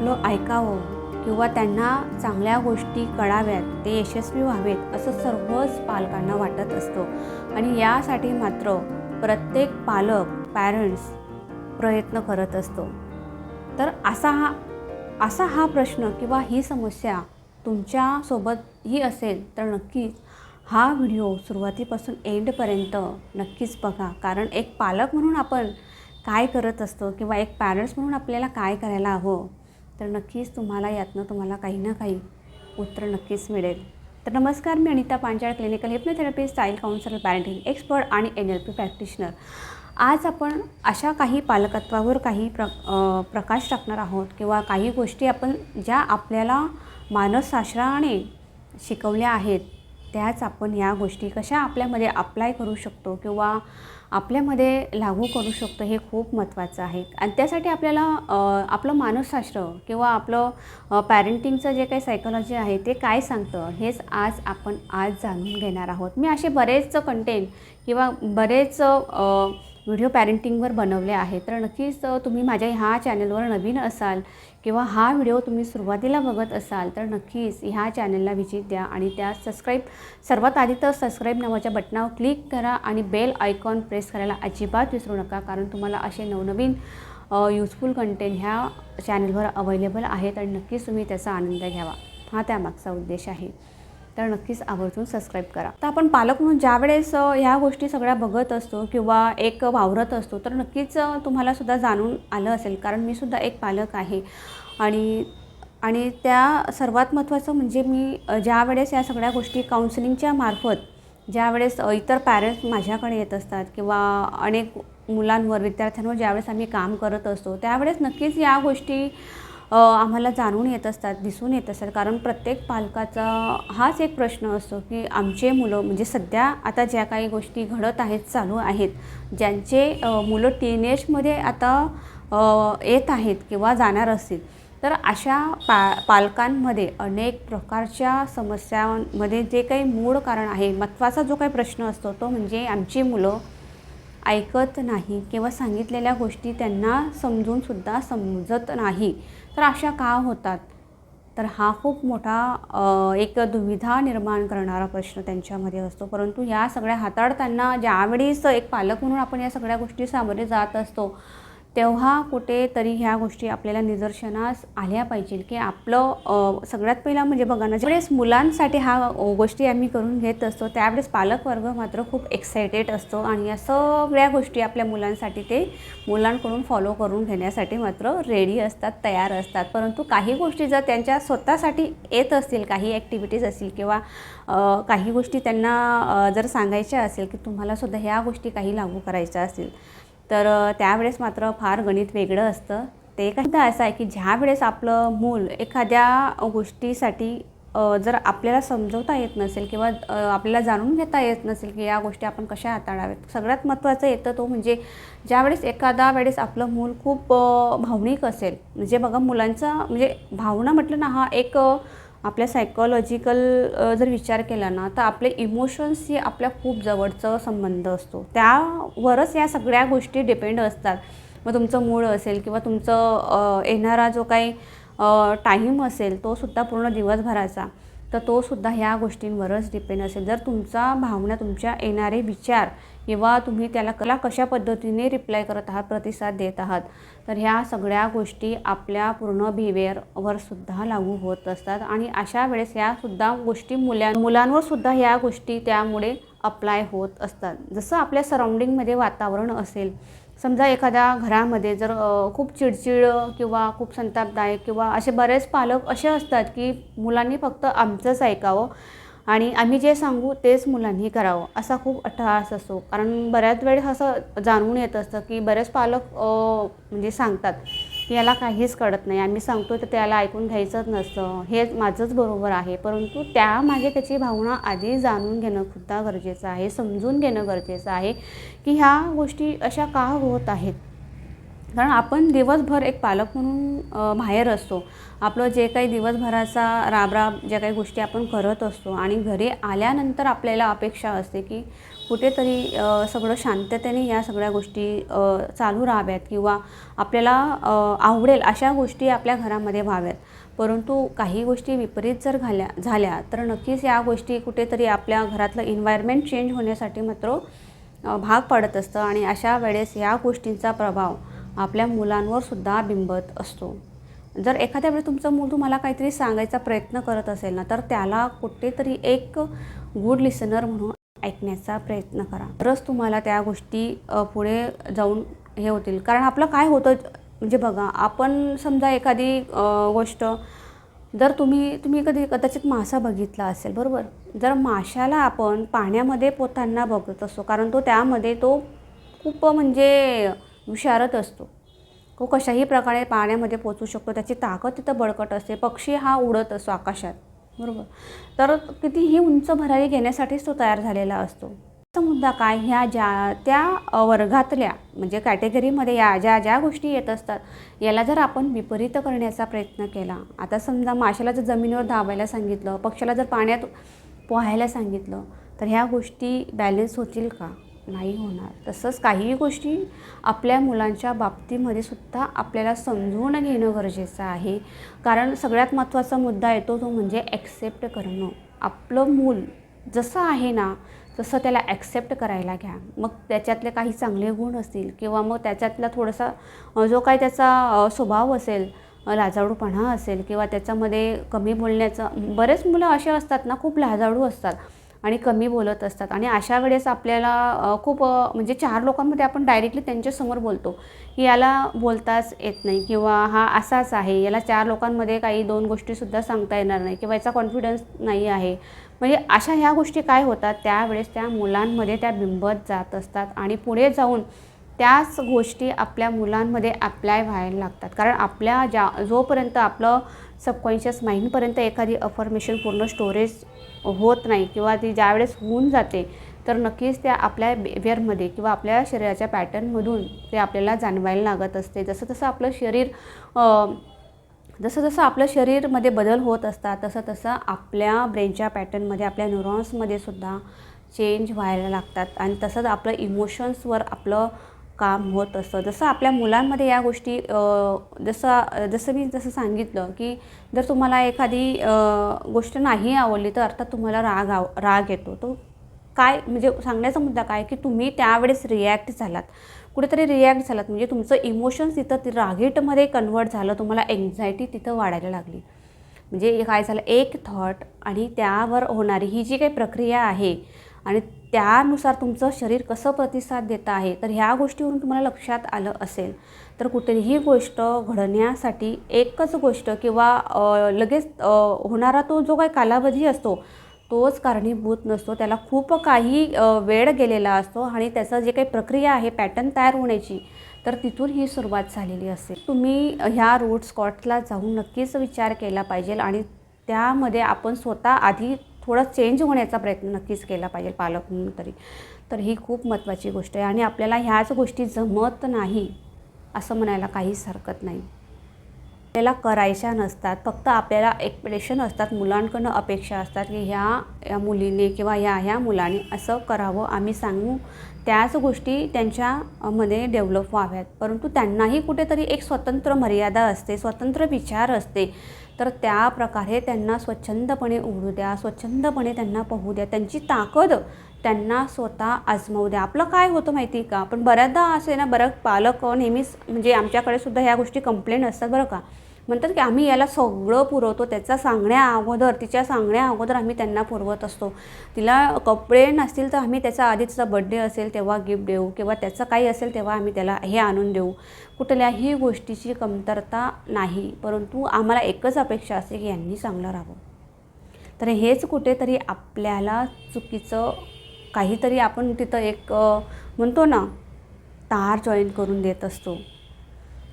आपलं ऐकावं किंवा त्यांना चांगल्या गोष्टी कळाव्यात ते यशस्वी व्हावेत असं सर्वच पालकांना वाटत असतं. आणि यासाठी मात्र प्रत्येक पालक पॅरेंट्स प्रयत्न करत असतो. तर असा हा असा हा प्रश्न किंवा ही समस्या तुमच्यासोबत ही असेल तर नक्कीच हा व्हिडिओ सुरुवातीपासून एंडपर्यंत नक्कीच बघा. कारण एक पालक म्हणून आपण काय करत असतो किंवा एक पॅरेंट्स म्हणून आपल्याला काय करायला हवं तर नक्कीच तुम्हाला यातनं तुम्हाला काही ना काही उत्तर नक्कीच मिळेल. तर नमस्कार मी Anita Panchal clinical hypnotherapist style counsellor parenting expert आणि एन एल पी प्रॅक्टिशनर आज आपण अशा काही पालकत्वावर काही प्र प्रकाश टाकणार आहोत किंवा काही गोष्टी आपण ज्या आपल्याला मानसशास्त्राने शिकवल्या आहेत त्याच आपण या गोष्टी कशा आपल्यामध्ये अप्लाय करू शकतो किंवा आपल्यामध्ये लागू करू शकतो हे खूप महत्त्वाचं आहे. आणि त्यासाठी आपल्याला आपलं मानसशास्त्र किंवा आपलं पॅरेंटिंगचं जे काही सायकॉलॉजी आहे ते काय सांगतं हेच आज आपण आज जाणून घेणार आहोत. मी असे बरेच कंटेंट किंवा बरेच व्हिडिओ पॅरेंटिंगवर बनवले आहेत. तर नक्कीच तुम्ही माझ्या ह्या चॅनलवर नवीन असाल किंवा हा व्हिडिओ तुम्ही सुरुवातीला बघत असाल तर नक्कीच ह्या चॅनलला व्हिजिट द्या आणि त्या सबस्क्राईब सर्वात आधी तर सबस्क्राईब नावाच्या बटनावर क्लिक करा आणि बेल आयकॉन प्रेस करायला अजिबात विसरू नका कारण तुम्हाला असे नवनवीन यूजफुल कंटेंट ह्या चॅनलवर अवेलेबल आहेत आणि नक्कीच तुम्ही त्याचा आनंद घ्यावा. हा त्यामागचा उद्देश आहे. तर नक्कीच आवर्जून सबस्क्राईब करा. तर आपण पालक म्हणून ज्या वेळेस ह्या गोष्टी सगळ्या बघत असतो किंवा एक वावरत असतो तर नक्कीच तुम्हाला सुद्धा जाणून आलं असेल. कारण मी सुद्धा एक पालक आहे. आणि आणि त्या सर्वात महत्त्वाचं म्हणजे मी ज्यावेळेस ज्या वेळेस या सगळ्या गोष्टी काउन्सिलिंगच्या मार्फत ज्या वेळेस इतर पॅरेंट्स माझ्याकडे येत असतात किंवा अनेक मुलांवर विद्यार्थ्यांवर ज्यावेळेस आम्ही काम करत असतो त्यावेळेस नक्कीच या गोष्टी आम्हाला जाणून येत असतात दिसून येत असतात. कारण प्रत्येक पालकाचा हाच एक प्रश्न असतो की आमचे मुलं म्हणजे सध्या आता ज्या काही गोष्टी घडत आहेत चालू आहेत ज्यांचे मुलं टीनेजमध्ये आता येत आहेत किंवा जाणार असतील तर अशा पा पालकांमध्ये अनेक प्रकारच्या समस्यांमध्ये जे काही मूळ कारण आहे महत्त्वाचा जो काही प्रश्न असतो तो म्हणजे आमची मुलं ऐकत नाही किंवा सांगितलेल्या गोष्टी त्यांना समजूनसुद्धा समजत नाही. तर अशा का होतात? तर हा खूप मोठा एक दुविधा निर्माण करणारा प्रश्न त्यांच्यामध्ये असतो. परंतु या सगळ्या हाताळताना ज्यावेळेस एक पालक म्हणून आपण या सगळ्या गोष्टी सामोरे जात असतो तेव्हा कुठेतरी ह्या गोष्टी आपल्याला निदर्शनास आल्या पाहिजे की आपलं सगळ्यात पहिला म्हणजे बघा ना ज्यावेळेस मुलांसाठी हा गोष्टी आम्ही करून घेत असतो त्यावेळेस पालकवर्ग मात्र खूप एक्सायटेड असतो आणि या सगळ्या गोष्टी आपल्या मुलांसाठी ते मुलांकडून फॉलो करून घेण्यासाठी मात्र रेडी असतात तयार असतात. परंतु काही गोष्टी जर त्यांच्या स्वतःसाठी येत असतील काही ॲक्टिव्हिटीज असतील किंवा काही गोष्टी त्यांना जर सांगायच्या असेल की तुम्हालासुद्धा ह्या गोष्टी काही लागू करायच्या असतील तर त्यावेळेस मात्र फार गणित वेगळं असतं. ते एकदा असं आहे की ज्या वेळेस आपलं मूल एखाद्या गोष्टीसाठी जर आपल्याला समजवता येत नसेल किंवा आपल्याला जाणून घेता येत नसेल की या गोष्टी आपण कशा हाताळाव्यात सगळ्यात महत्त्वाचं येतं तो म्हणजे ज्यावेळेस एखादा वेळेस आपलं मूल खूप भावनिक असेल. म्हणजे बघा मुलांचा म्हणजे भावना म्हटलं ना हा एक आपल्या सायकोलॉजिकल जर विचार केला ना तर आपले इमोशन्सशी आपल्या खूप जवळचा संबंध असतो. त्यावरच या सगळ्या गोष्टी डिपेंड असतात. मग तुमचं मूळ असेल किंवा तुमचं येणारा जो काही टाईम असेल तो सुद्धा पूर्ण दिवसभराचा. तर तो सुद्धा ह्या गोष्टींवरच डिपेंड असेल. जर तुमचा भावना तुमच्या येणारे विचार किंवा तुम्ही त्याला कला कशा पद्धतीने रिप्लाय करत आहात प्रतिसाद देत आहात तर ह्या सगळ्या गोष्टी आपल्या पूर्ण बिहेवियरवर सुद्धा लागू होत असतात. आणि अशा वेळेस ह्या सुद्धा गोष्टी मुल्या मुलांवर सुद्धा ह्या गोष्टी त्यामुळे अप्लाय होत असतात. जसं आपल्या सराउंडिंगमध्ये वातावरण असेल समजा एखाद्या घरामध्ये जर खूप चिडचिड किंवा खूप संतापदायक किंवा असे बरेच पालक असे असतात की मुलांनी फक्त आमचंच ऐकावं. आणि आम्ही जे सांगू तेच मुलांनी करावं असा खूप अट्टहास असतो. कारण बऱ्याच वेळेस असं जाणवून येत असतं की बरेच पालक म्हणजे सांगतात की याला काहीच कळत नाही. आम्ही सांगतो तर त्याला ऐकून घ्यायचंच नसतं. हे माझंच बरोबर आहे. परंतु त्यामागे त्याची भावना आधी जाणून घेणं सुद्धा गरजेचं आहे समजून घेणं गरजेचं आहे की ह्या गोष्टी अशा का होत आहेत? कारण आपण दिवसभर एक पालक म्हणून बाहेर असतो. आपलं जे काही दिवसभराचा राबराब ज्या काही गोष्टी आपण करत असतो आणि घरी आल्यानंतर आपल्याला अपेक्षा असते की कुठेतरी सगळं शांततेने या सगळ्या गोष्टी चालू राहाव्यात किंवा आपल्याला आवडेल अशा गोष्टी आपल्या घरामध्ये व्हाव्यात. परंतु काही गोष्टी विपरीत जर झाल्या झाल्या तर नक्कीच या गोष्टी कुठेतरी आपल्या घरातलं इन्व्हायरमेंट चेंज होण्यासाठी मात्र भाग पडत असतं आणि अशा वेळेस या गोष्टींचा प्रभाव आपल्या मुलांवर सुद्धा बिंबत असतो. जर एखाद्या वेळेस तुमचं मूल तुम्हाला काहीतरी सांगायचा प्रयत्न करत असेल ना तर त्याला कुठेतरी एक गुड लिसनर म्हणून ऐकण्याचा प्रयत्न करा. तरच तुम्हाला त्या गोष्टी पुढे जाऊन हे होतील. कारण आपलं काय होतं म्हणजे बघा आपण समजा एखादी गोष्ट जर तुम्ही तुम्ही कधी कदाचित मासा बघितला असेल बरोबर? जर माशाला आपण पाण्यामध्ये पोताना बघत असतो कारण तो त्यामध्ये तो खूप म्हणजे विशारत असतो. तो कशाही प्रकारे पाण्यामध्ये पोचू शकतो त्याची ताकद तिथं बळकट असते. पक्षी हा उडत असतो आकाशात. बरोबर? तर कितीही उंच भरारी घेण्यासाठीच तो तयार झालेला असतो. मुद्दा काय? ह्या ज्या त्या वर्गातल्या म्हणजे कॅटेगरीमध्ये या ज्या ज्या गोष्टी येत असतात याला जर आपण विपरीत करण्याचा प्रयत्न केला आता समजा माशाला जर जमिनीवर धावायला सांगितलं पक्षाला जर पाण्यात पोहायला सांगितलं तर ह्या गोष्टी बॅलेन्स होतील का? नाही होणार. तसंच काही गोष्टी आपल्या मुलांच्या बाबतीमध्ये सुद्धा आपल्याला समजून घेणं गरजेचं आहे. कारण सगळ्यात महत्त्वाचा मुद्दा येतो तो म्हणजे ॲक्सेप्ट करणं. आपलं मूल जसं आहे ना तसं त्याला ॲक्सेप्ट करायला घ्या. मग त्याच्यातले काही चांगले गुण असतील किंवा मग त्याच्यातला थोडासा जो काही त्याचा स्वभाव असेल लाजाळूपणा असेल किंवा त्याच्यामध्ये कमी बोलण्याचं बरेच मुलं असे असतात ना खूप लाजाळू असतात. आणि कमी बोलत असतात. आणि अशा वेळेस आपल्याला खूप म्हणजे चार लोकांमध्ये आपण डायरेक्टली त्यांच्यासमोर बोलतो. की याला बोलताच येत नाही किंवा हा असाच आहे. याला चार लोकांमध्ये काही दोन गोष्टीसुद्धा सांगता येणार नाही किंवा याचा कॉन्फिडन्स नाही आहे. म्हणजे अशा ह्या गोष्टी काय होतात? त्यावेळेस त्या मुलांमध्ये त्या बिंबत जात असतात आणि पुढे जाऊन त्याच गोष्टी आपल्या मुलांमध्ये अप्लाय व्हायला लागतात. कारण आपल्या ज्या जोपर्यंत आपलं सबकॉन्शियस माइंडपर्यंत एखादी अफर्मेशन पूर्ण स्टोरेज होत नाही किंवा ती ज्यावेळेस होऊन जाते तर नक्कीच त्या आपल्या बिहेवियरमध्ये किंवा आपल्या शरीराच्या पॅटर्नमधून ते आपल्याला जाणवायला लागत असते. जसं तसं आपलं शरीर जसं जसं आपलं शरीरमध्ये बदल होत असतात तसं तसं आपल्या ब्रेनच्या पॅटर्नमध्ये आपल्या न्यूरॉन्समध्ये सुद्धा चेंज व्हायला लागतात. आणि तसंच आपलं इमोशन्सवर आपलं काम होत असतं. जसं आपल्या मुलांमध्ये या गोष्टी जसं जसं मी जसं सांगितलं की जर तुम्हाला एखादी गोष्ट नाही आवडली तर अर्थात तुम्हाला राग आव राग येतो. तो काय म्हणजे सांगण्याचा मुद्दा काय की तुम्ही त्यावेळेस रिॲक्ट झालात. कुठेतरी रिॲक्ट झालात. म्हणजे तुमचं इमोशन्स तिथं रागेटमध्ये कन्वर्ट झालं. तुम्हाला एन्झायटी तिथं वाढायला लागली. म्हणजे काय झालं? एक थॉट आणि त्यावर होणारी ही जी काही प्रक्रिया आहे आणि त्यानुसार तुमचं शरीर कसं प्रतिसाद देत आहे तर ह्या गोष्टीवरून तुम्हाला लक्षात आलं असेल तर कुठलीही गोष्ट घडण्यासाठी एकच गोष्ट किंवा लगेच होणारा तो जो काही कालावधी असतो तोच कारणीभूत नसतो. त्याला खूप काही वेळ गेलेला असतो आणि त्याचं जे काही प्रक्रिया आहे पॅटर्न तयार होण्याची तर तिथून ही सुरुवात झालेली असते तुम्ही ह्या रूट स्कॉटला जाऊन नक्कीच विचार केला पाहिजे आणि त्यामध्ये आपण स्वतः आधी थोडा चेंज होण्याचा प्रयत्न नक्कीच केला पाहिजे पालक म्हणून तरी. तर ही खूप महत्त्वाची गोष्ट आहे आणि आपल्याला ह्याच गोष्टी जमत नाही असं म्हणायला काहीच हरकत नाही. आपल्याला करायच्या नसतात फक्त आपल्याला एक्सपेक्टेशन असतात मुलांकडनं अपेक्षा असतात की ह्या या मुलीने किंवा ह्या ह्या मुलाने असं करावं आम्ही सांगू. त्याच गोष्टी त्यांच्यामध्ये डेव्हलप व्हाव्यात. परंतु त्यांनाही कुठेतरी एक स्वतंत्र मर्यादा असते स्वतंत्र विचार असते. तर त्या प्रकारे त्यांना स्वच्छंदपणे उडू द्या स्वच्छंदपणे त्यांना पाहू द्या. त्यांची ताकद त्यांना स्वतः आजमावू द्या. आपलं काय होतं माहिती आहे का? पण बऱ्याचदा असे ना बरं पालक नेहमीच म्हणजे आमच्याकडे सुद्धा ह्या गोष्टी कंप्लेंट असतात बरं का? म्हणतात की आम्ही याला सगळं पुरवतो. त्याचा सांगण्या अगोदर तिच्या सांगण्या अगोदर आम्ही त्यांना पुरवत असतो. तिला कपडे नसतील तर आम्ही त्याचा आधी तिचा बड्डे असेल तेव्हा गिफ्ट देऊ किंवा त्याचं काही असेल तेव्हा आम्ही त्याला हे आणून देऊ. कुठल्याही गोष्टीची कमतरता नाही. परंतु आम्हाला एकच अपेक्षा असते की यांनी चांगलं राहावं. तर हेच कुठेतरी आपल्याला चुकीचं काहीतरी आपण तिथं एक म्हणतो ना तार जॉईन करून देत असतो.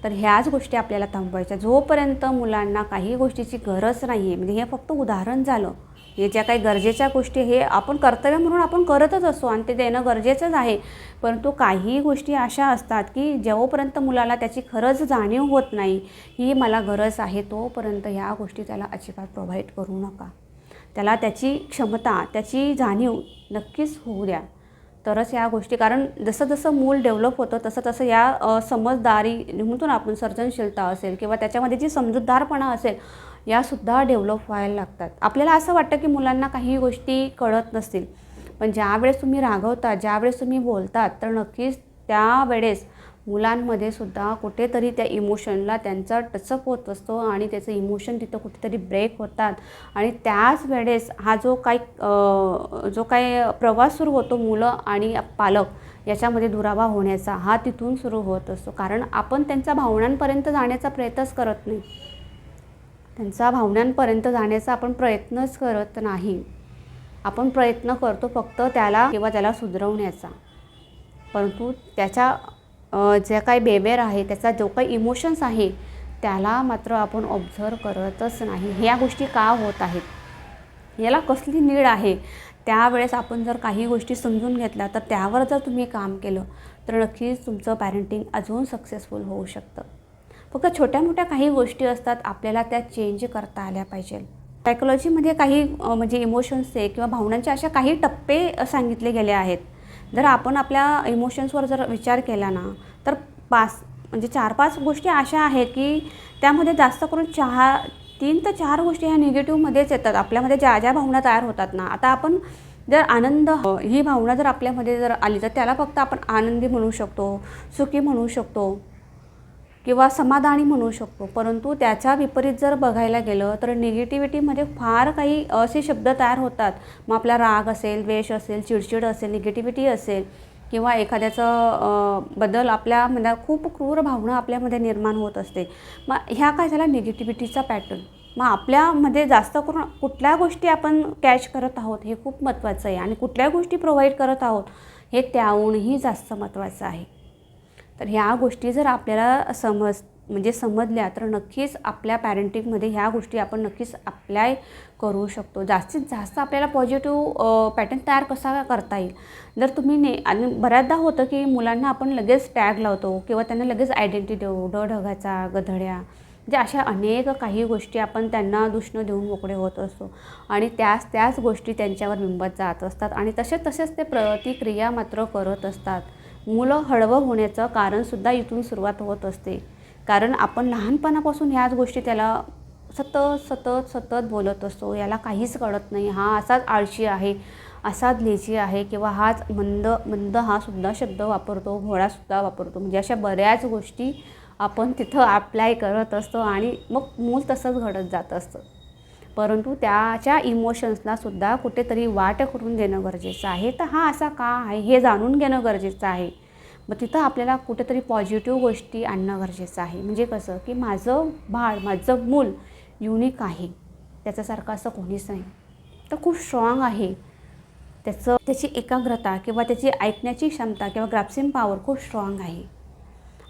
तर ह्याच गोष्टी आपल्याला थांबवायच्या. जोपर्यंत मुलांना काही गोष्टीची गरज नाही आहे म्हणजे हे फक्त उदाहरण झालं. हे ज्या काही गरजेच्या गोष्टी हे आपण कर्तव्य म्हणून आपण करतच असतो आणि ते देणं गरजेचंच आहे. परंतु काही गोष्टी अशा असतात की जेव्हापर्यंत मुलाला त्याची खरंच जाणीव होत नाही ही मला गरज आहे तोपर्यंत ह्या गोष्टी त्याला अजिबात प्रोव्हाइड करू नका. त्याला त्याची क्षमता त्याची जाणीव नक्कीच होऊ द्या. तरच या गोष्टी कारण जसं जसं मूल डेव्हलप होतं तसं तसं या समजदारी म्हणतो ना आपण सर्जनशीलता असेल किंवा त्याच्यामध्ये जी समजूतदारपणा असेल यासुद्धा डेव्हलप व्हायला लागतात. आपल्याला असं वाटतं की मुलांना काही गोष्टी कळत नसतील. पण ज्यावेळेस तुम्ही रागवता ज्यावेळेस तुम्ही बोलतात तर नक्कीच त्यावेळेस मुलांमध्ये सुद्धा कुठेतरी त्या इमोशनला त्यांचा टचअप होत असतो आणि त्याचं इमोशन तिथं कुठेतरी ब्रेक होतात. आणि त्याच वेळेस हा जो काही जो काही प्रवास सुरू होतो मुलं आणि पालक याच्यामध्ये दुरावा होण्याचा हा तिथून सुरू होत असतो. कारण आपण त्यांच्या भावनांपर्यंत जाण्याचा प्रयत्नच करत नाही. त्यांचा भावनांपर्यंत जाण्याचा आपण प्रयत्नच करत नाही. आपण प्रयत्न करतो फक्त त्याला किंवा त्याला सुधरवण्याचा. परंतु त्याच्या जे काही बेबेर आहे त्याचा जो काही इमोशन्स आहे त्याला मात्र आपण ऑब्झर्व करतच नाही. ह्या गोष्टी का होत आहेत? याला कसली नीड आहे? त्यावेळेस आपण जर काही गोष्टी समजून घेतल्या तर त्यावर जर तुम्ही काम केलं तर नक्कीच तुमचं पॅरेंटिंग अजून सक्सेसफुल होऊ शकतं. फक्त छोट्या मोठ्या काही गोष्टी असतात आपल्याला त्या चेंज करता आल्या पाहिजे सायकोलॉजीमध्ये काही म्हणजे इमोशन्सचे किंवा भावनांचे अशा काही टप्पे सांगितले गेले आहेत. जर आपण आपल्या इमोशन्सवर जर विचार केला ना तर पाच म्हणजे चार पाच गोष्टी अशा आहेत की त्यामध्ये जास्त करून चहा तीन ते चार गोष्टी ह्या निगेटिव्हमध्येच येतात. आपल्यामध्ये ज्या ज्या भावना तयार होतात ना आता आपण जर आनंद ही भावना जर आपल्यामध्ये जर आली तर त्याला फक्त आपण आनंदी म्हणू शकतो सुखी म्हणू शकतो. किंवा समाधानी म्हणू शकतो. परंतु त्याच्या विपरीत जर बघायला गेलं तर निगेटिव्हिटीमध्ये फार काही असे शब्द तयार होतात. मग आपला राग असेल द्वेष असेल चिडचिड असेल निगेटिव्हिटी असेल किंवा एखाद्याचं बदल आपल्यामध्ये आपल्या म्हणजे खूप क्रूर भावना आपल्यामध्ये निर्माण होत असते. मग ह्या काय झाला निगेटिव्हिटीचा पॅटर्न मग आपल्यामध्ये जास्त करून कुठल्या गोष्टी आपण कॅच करत आहोत हे खूप महत्त्वाचं आहे. आणि कुठल्या गोष्टी प्रोव्हाइड करत आहोत हे त्याहूनही जास्त महत्त्वाचं आहे. तर ह्या गोष्टी जर आपल्याला समज म्हणजे समजल्या तर नक्कीच आपल्या पॅरेंटिंगमध्ये ह्या गोष्टी आपण नक्कीच अप्लाय करू शकतो. जास्तीत जास्त आपल्याला पॉझिटिव्ह पॅटर्न तयार कसा करता येईल? जर तुम्ही ने आणि बऱ्याचदा होतं की मुलांना आपण लगेच टॅग लावतो किंवा त्यांना लगेच आयडेंटिटी देऊ ड ढगाचा गधड्या म्हणजे अशा अनेक काही गोष्टी आपण त्यांना दुष्ण देऊन मोकळे होत असतो. आणि त्याच त्याच गोष्टी त्यांच्यावर बिंबत जात असतात. आणि तसेच तसेच ते प्रतिक्रिया मात्र करत असतात. मुलं हळवं होण्याचं कारणसुद्धा इथून सुरुवात होत असते. कारण आपण लहानपणापासून ह्याच गोष्टी त्याला सतत सतत सतत बोलत असतो. याला काहीच कळत नाही. हा असाच आळशी आहे असाच लेझी आहे किंवा हाच मंद मंद हा सुद्धा शब्द वापरतो घोडासुद्धा वापरतो. म्हणजे अशा बऱ्याच गोष्टी आपण तिथं अप्लाय करत असतो आणि मग मूल तसंच घडत जात असतं. परंतु त्याच्या इमोशन्सला सुद्धा कुठेतरी वाट करून देणं गरजेचं आहे. तर हा असा का आहे हे जाणून घेणं गरजेचं आहे. मग तिथं आपल्याला कुठेतरी पॉझिटिव्ह गोष्टी आणणं गरजेचं आहे. म्हणजे कसं की माझं बाळ माझं मूल युनिक आहे. त्याच्यासारखं असं कोणीच नाही. तर खूप स्ट्रॉंग आहे. त्याचं त्याची एकाग्रता किंवा त्याची ऐकण्याची क्षमता किंवा ग्राप्सिंग पॉवर खूप स्ट्रॉंग आहे.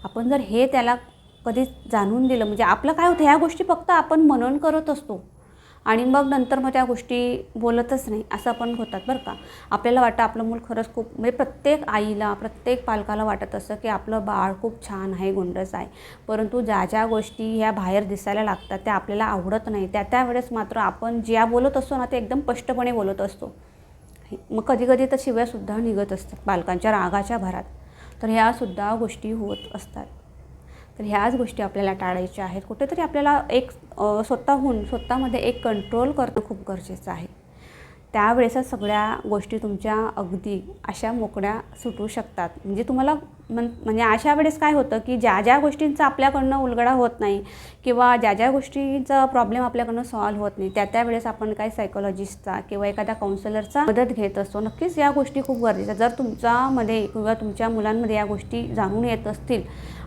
आपण जर हे त्याला कधी जाणून दिलं म्हणजे आपलं काय होतं ह्या गोष्टी फक्त आपण मनन करत असतो. आणि मग नंतर मग त्या गोष्टी बोलतच नाही असं पण होतात बरं का. आपल्याला वाटतं आपलं मूल खरंच खूप म्हणजे प्रत्येक आईला प्रत्येक पालकाला वाटत असं की आपलं बाळ खूप छान आहे गोंडस आहे. परंतु ज्या ज्या गोष्टी ह्या बाहेर दिसायला लागतात त्या आपल्याला आवडत नाही. त्या त्यावेळेस मात्र आपण ज्या बोलत असतो ना ते एकदम स्पष्टपणे बोलत असतो. मग कधी कधी तर शिव्यासुद्धा निघत असतात बालकांच्या रागाच्या भरात. तर ह्यासुद्धा गोष्टी होत असतात. तर ह्याच गोष्टी आपल्याला टाळायच्या आहेत. कुठेतरी आपल्याला एक स्वतःहून स्वतःमध्ये एक कंट्रोल करणं खूप गरजेचं आहे. त्यावेळेसच सगळ्या गोष्टी तुमच्या अगदी अशा मोकळ्या सुटू शकतात. म्हणजे तुम्हाला मन म्हणजे अशा वेळेस काय होतं की ज्या ज्या गोष्टींचा आपल्याकडनं उलगडा होत नाही किंवा ज्या ज्या गोष्टींचा प्रॉब्लेम आपल्याकडनं सॉल्व्ह होत नाही त्या त्यावेळेस आपण काही सायकोलॉजिस्टचा किंवा एखाद्या काउन्सिलरचा मदत घेत असतो. नक्कीच या गोष्टी खूप गरजेच्या जर तुमच्यामध्ये किंवा तुमच्या मुलांमध्ये या गोष्टी जाणून येत असतील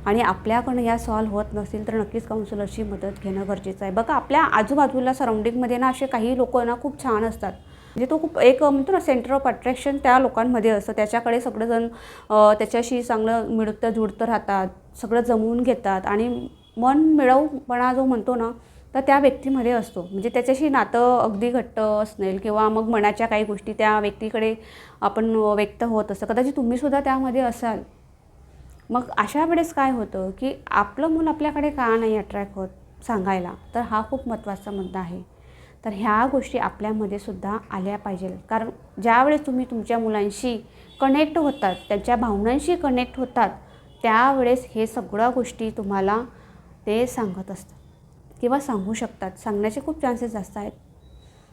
आणि आपल्याकडनं या सॉल्व्ह होत नसतील तर नक्कीच काउन्सिलरची मदत घेणं गरजेचं आहे. बघा आपल्या आजूबाजूला सराउंडिंगमध्ये ना असे काही लोक ना खूप छान असतात. म्हणजे तो खूप एक म्हणतो ना सेंटर ऑफ अट्रॅक्शन त्या लोकांमध्ये असतं. त्याच्याकडे सगळेजण त्याच्याशी चांगलं मिळतं जुळतं राहतात सगळं जमवून घेतात आणि मन मिळवपणा जो म्हणतो ना तर त्या व्यक्तीमध्ये असतो. म्हणजे त्याच्याशी नातं अगदी घट्ट असणेल किंवा मग मनाच्या काही गोष्टी त्या व्यक्तीकडे आपण व्यक्त होत असतं. कदाचित तुम्हीसुद्धा त्यामध्ये असाल. मग अशा वेळेस काय होतं की आपलं मूल आपल्याकडे का नाही अट्रॅक्ट होत सांगायला? तर हा खूप महत्त्वाचा मुद्दा आहे. तर ह्या गोष्टी आपल्यामध्ये सुद्धा आल्या पाहिजे. कारण ज्यावेळेस तुम्ही तुमच्या मुलांशी कनेक्ट होतात त्यांच्या भावनांशी कनेक्ट होतात त्यावेळेस हे सगळ्या गोष्टी तुम्हाला ते सांगत असतात किंवा सांगू शकतात. सांगण्याचे खूप चान्सेस जास्त आहेत.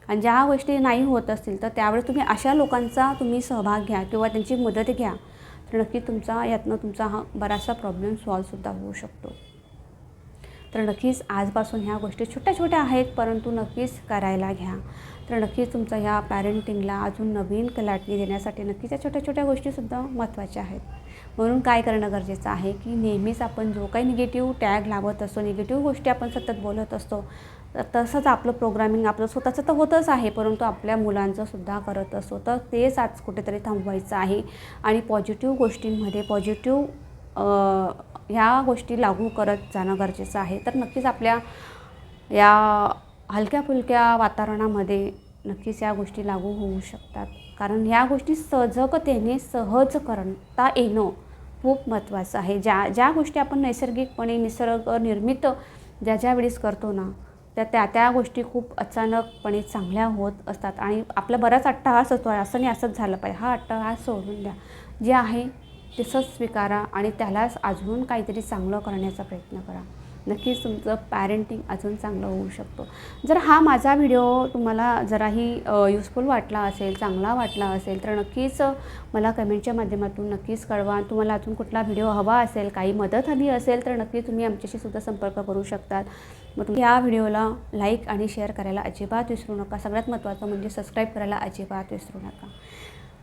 आणि ज्या गोष्टी नाही होत असतील तर त्यावेळेस तुम्ही अशा लोकांचा तुम्ही सहभाग घ्या किंवा त्यांची मदत घ्या तर नक्की तुमचा यातनं तुमचा हा बराचसा प्रॉब्लेम सॉल्वसुद्धा होऊ शकतो. तर नक्कीच आजपासून ह्या गोष्टी छोट्या छोट्या आहेत परंतु नक्कीच करायला घ्या. तर नक्कीच तुमचं ह्या पॅरेंटिंगला अजून नवीन कलाटणी देण्यासाठी नक्कीच या छोट्या छोट्या गोष्टीसुद्धा महत्त्वाच्या आहेत. म्हणून काय करणं गरजेचं आहे की नेहमीच आपण जो काही निगेटिव्ह टॅग लावत असतो निगेटिव्ह गोष्टी आपण सतत बोलत असतो तसंच आपलं प्रोग्रामिंग आपलं स्वतःचं तर होतच आहे परंतु आपल्या मुलांचंसुद्धा करत असतो. तर तेच आज कुठेतरी थांबवायचं आहे. आणि पॉझिटिव्ह गोष्टींमध्ये पॉझिटिव्ह ह्या गोष्टी लागू करत जाणं गरजेचं आहे. तर नक्कीच आपल्या या हलक्या फुलक्या वातावरणामध्ये नक्कीच या गोष्टी लागू होऊ शकतात. कारण ह्या गोष्टी सजगतेने सहज करता येणं खूप महत्त्वाचं आहे. ज्या ज्या गोष्टी आपण नैसर्गिकपणे निसर्ग निर्मित ज्या ज्या वेळेस करतो ना त्या त्या त्या गोष्टी खूप अचानकपणे चांगल्या होत असतात. आणि आपला बराच अट्टहास असतो. असं नाही असंच झालं पाहिजे. हा अट्टहास सोडून द्या. जे आहे तसंच स्वीकारा आणि त्यालाच अजून काहीतरी चांगलं करण्याचा प्रयत्न करा. नक्कीच तुमचं पॅरेंटिंग अजून चांगलं होऊ शकतो. जर हा माझा व्हिडिओ तुम्हाला जराही युजफुल वाटला असेल चांगला वाटला असेल तर नक्कीच मला कमेंटच्या माध्यमातून नक्कीच कळवा. तुम्हाला अजून कुठला व्हिडिओ हवा असेल काही मदत हवी असेल तर नक्की तुम्ही आमच्याशी सुद्धा संपर्क करू शकतात. मग तुम्ही या व्हिडिओला लाईक आणि शेअर करायला अजिबात विसरू नका. सगळ्यात महत्त्वाचं म्हणजे सबस्क्राईब करायला अजिबात विसरू नका.